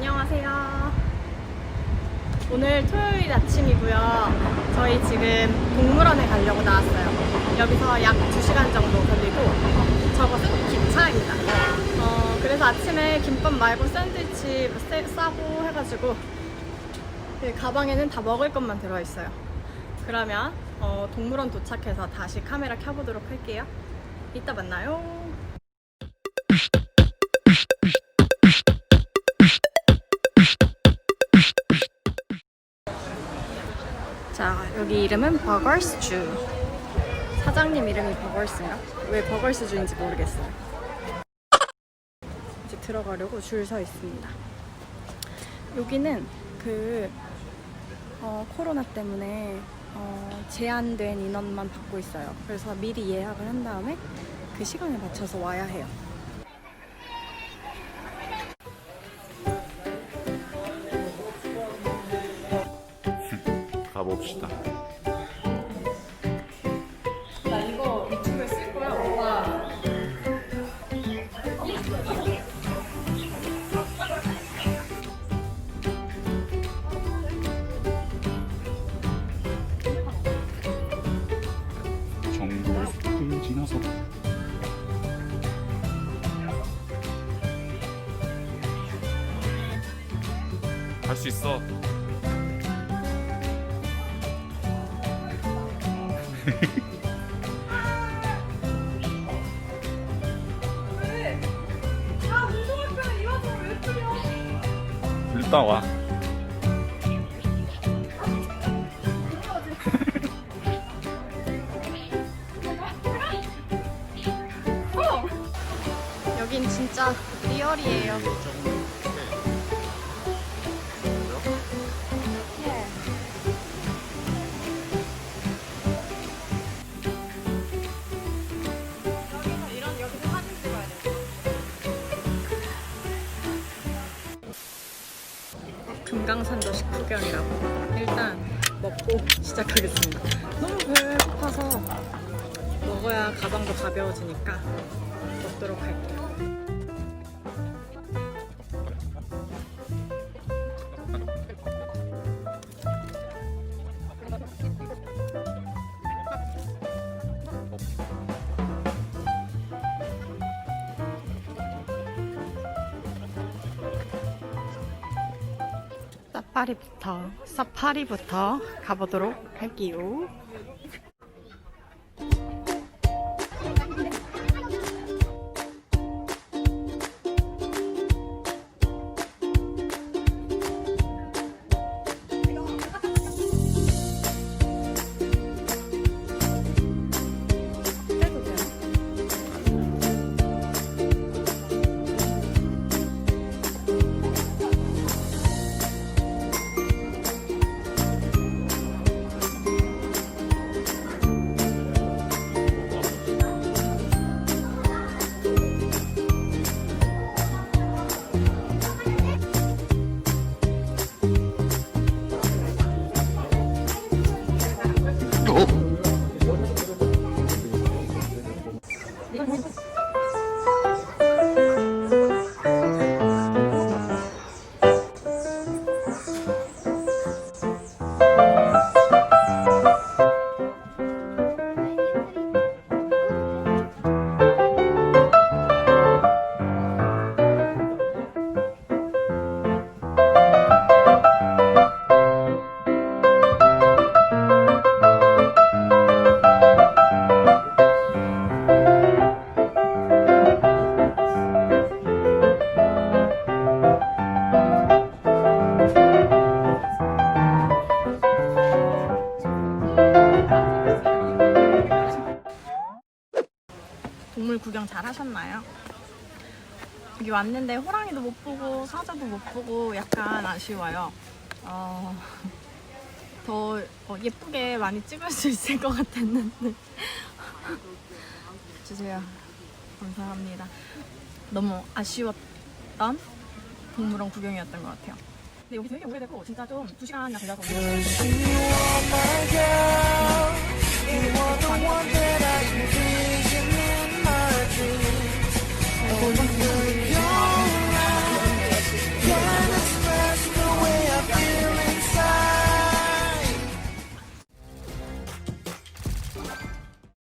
안녕하세요. 오늘 토요일 아침이고요. 저희 지금 동물원에 가려고 나왔어요. 여기서 약 2시간 정도 걸리고 저것은 기차입니다. 어, 그래서 아침에 김밥 말고 샌드위치 싸고 해가지고 그 가방에는 다 먹을 것만 들어있어요. 그러면 어, 동물원 도착해서 다시 카메라 켜보도록 할게요. 이따 만나요. 여기 이름은 버거스주. 사장님 이름이 버거스인가? 왜 버거스주인지 모르겠어요. 이제 들어가려고 줄 서 있습니다. 여기는 그 어, 코로나 때문에 어, 제한된 인원만 받고 있어요. 그래서 미리 예약을 한 다음에 그 시간에 맞춰서 와야 해요. 가봅시다. 나 이거 유튜브에 쓸 거야, 오빠. 정글 숲을 지나서 할수 있어. 아, 운동할 거야. 이 와서 왜 뿌려? 일단 와. 여긴 진짜 리얼이에요. 금강산도 식후경이라고 일단 먹고 시작하겠습니다. 너무 배고파서 먹어야 가방도 가벼워지니까 먹도록 할게요. 사파리부터 사파리부터 가보도록 할게요. 동물 구경 잘 하셨나요? 여기 왔는데 호랑이도 못 보고 사자도 못 보고 약간 아쉬워요. 어, 더 어, 예쁘게 많이 찍을 수 있을 것 같았는데 주세요. 감사합니다. 너무 아쉬웠던 동물원 구경이었던 것 같아요. 근데 여기 되게 오래되고 진짜 좀두 시간이나 걸려서 어,